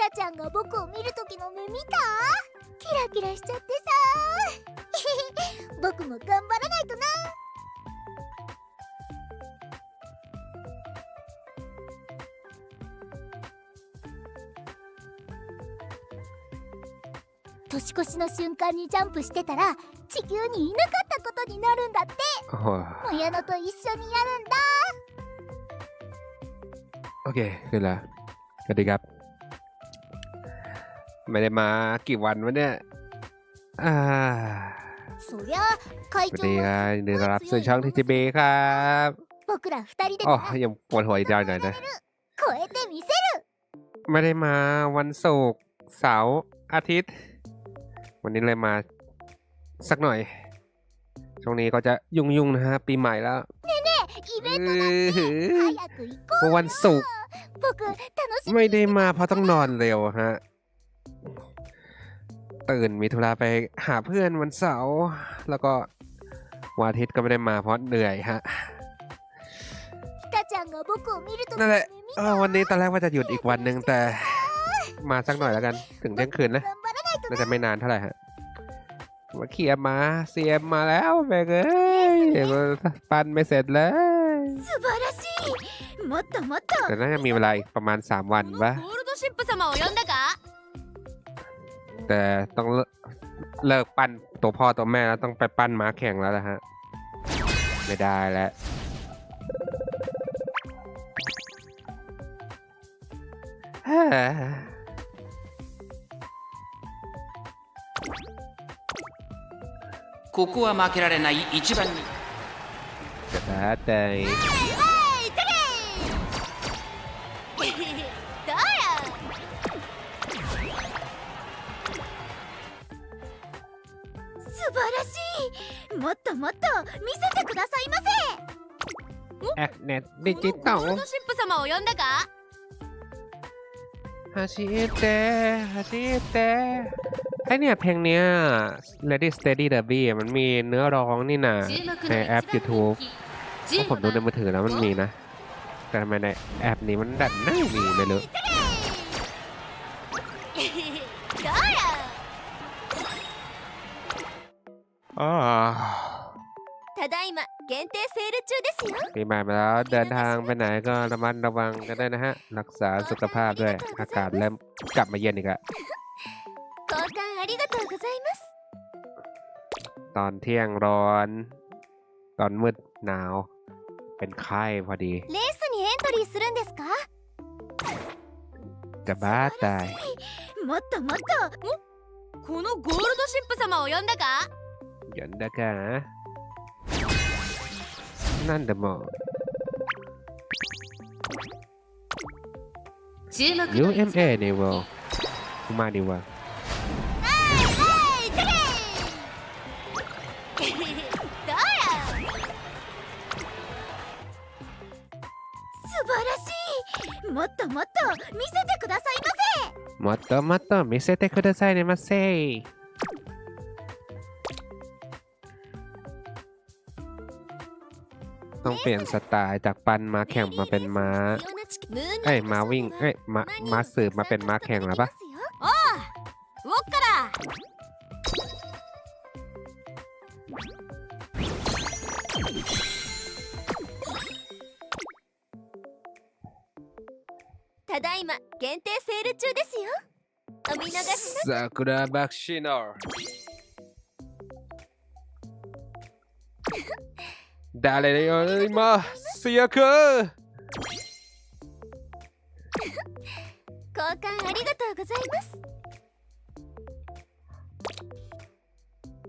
タちゃんが僕を見る時の目見たキラキラしちゃってさ僕も頑張らないとな年越しの瞬間にジャンプしてたら地球にいなかったことになるんだって โอ้โห もやのと一緒にやるんだ โอเคขึ้นแล้วสวัสดีครับ ไม่ได้มากี่วันวะเนี่ยอ่า そりゃ会 สวัส 長 ดีค は รับยินดีต้อนรับสู่ช่องทีจีบีครับ 僕ら二人で อ๋อ なら ยังปวดหัวอีกดาวหน่อยนะ 超えてみせる ไม่ได้มาวันศุกร์เสาร์อาทิตย์ วันนี้เลยมาสักหน่อย ช่วงนี้ก็จะยุ่งๆนะฮะ ปีใหม่แล้ว イベン เอ ト อ 早く行こう วันศุกร์ 僕楽しみ ไม่ได้มาเพราะต้องนอนเร็วฮะ ตื่นมีธุระไปหาเพื่อนวันเสาร์แล้วก็วันอาทิตย์ก็ไม่ได้มาเพราะเหนื่อยฮะนั่นแหละวันนี้ตอนแรกว่าจะหยุดอีกวันหนึ่งแต่มาสักหน่อยแล้วกัน ถึงเที่ยงคืนนะน่าจะไม่นานเท่าไหร่ฮะมาเคลียมาเซียมมาแล้วแม่เอ้ยปั้นไม่เสร็จเลยแต่น่าจะมีเวลาประมาณ 3 วันวะ แต่ต้องเลิกเลิกปั้นตัวพ่อตัวแม่แล้วต้องไปปั้นม้าแข่งแล้วนะฮะ ไม่ได้แล้ว ฮ่า ここは負けられない一番に จะตาใจ どう素 晴らしいもっともっと見せてくださいませ แอคเน็ตดิจิตอ ゴー ล ルドシップ様を呼んだか ฮาชิเตะฮาชิเตะไอเนี่ยเพลงเนี้ย Lady Steady Derby อะมันมีเนื้อร้องนี่นะ 注目 ใน の แอป 一番 YouTube 人気 เพราะผมดูในมือถือแล้วมันมีนะ แต่ทำไมในแอปนี้มันดันไม่มีไม่รู้ どうや ただいま限定セール中ですよ ปีใหม่มาแล้วเดินทางไปไหนก็ระมัดระวังกันด้วยนะฮะ รักษาสุขภาพด้วย อากาศเริ่มกลับมาเย็นอีกอะ 交換ありがとうございます ตอนเที่ยงร้อน ตอนมืดหนาว เป็นไข้พอดี レースにエントリーするんですか จะบ้าตาย もっともっとこのゴールドシップ様を呼んだか 呼んだかなんだもう。UMA には。馬にはもっともっと見せてくださいませ。もっともっと見せてくださいませ。 ต้องเปลี่ยนสไตล์จากปันมา せ แข่งมาเป็นม้า 必要なチケムーンナイト เอ้ยม้าวิ่ง เอ้ยม้าม้าสืบมาเป็นม้าแข่งแล้วปะ ウォッカだただいま限定セール中ですよお見逃しなซากุระบัก 誰よりも強く交換ありがとうございます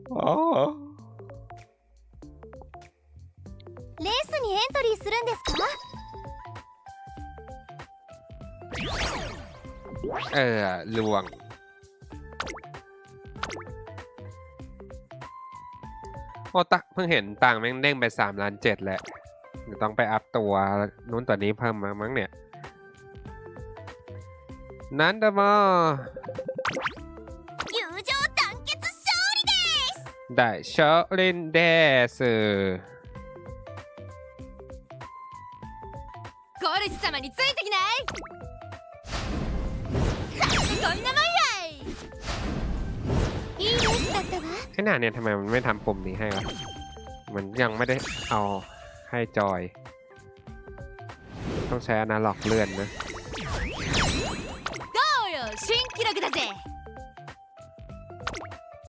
ああレースにエントリーするんですか เออลวง โอ้ตักเพิ่งเห็นต่างแม่งเด้งไปสามล้านเจ็ดแหละเดี๋ยวต้องไปอัพตัวนู้นตัวนี้เพิ่มมามั้งเนี่ย นั้นเดมอ 友情団結勝利です ได้ชอลินเดส ゴルジ様についてきない ไอหน่าเนี่ยทำไมมันไม่ทำปุ่มนี้ให้วะมันยังไม่ได้เอาให้จอย ต้องใช้อนาล็อกเลื่อนนะ